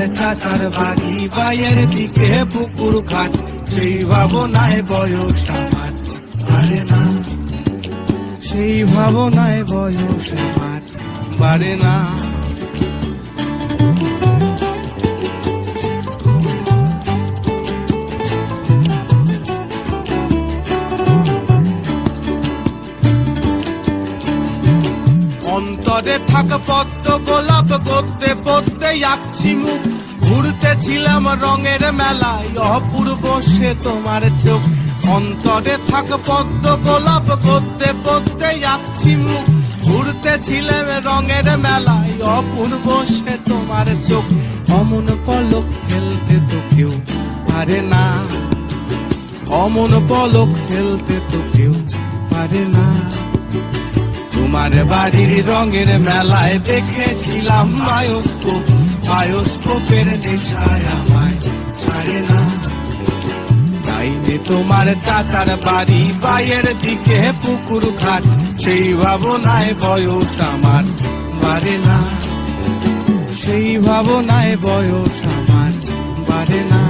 তোমার চাচার বাড়ি বাইয়ের দিকে পুকুর ঘাট, সেই ভাবনায় বয়স আমার। বাড়ে না, সেই ভাবনায় বয়স আমার। বাড়ে না। অন্তরে থাক পদ্ম গোলাপ করতে পড়তে আঁকছি মুখ। ঘুরতেছিলাম রঙের মেলায়। অপূর্ব সে তোমার চোখ। অন্তরে থাক পদ্ম গোলাপ, করতে পড়তে আঁকছি মুখ। ঘুরতেছিলাম রঙের মেলায়, অপূর্ব সে তোমার চোখ। অমন পলক ফেলতে তো কেউ পারে না। অমন পলক ফেলতে তো কেউ পারে না। তোমার বাড়ির রঙের মেলায় দেখেছিলাম বায়োস্কোপ। বায়োস্কোপের নেশায় আমায় ছাড়ে না। যাইনি তোমার চাচার বাড়ি বাইয়ের দিকে পুকুর ঘাট, সেই ভাবনায় বয়স আমার বাড়ে না। সেই ভাবনায় বয়স আমার বাড়ে না।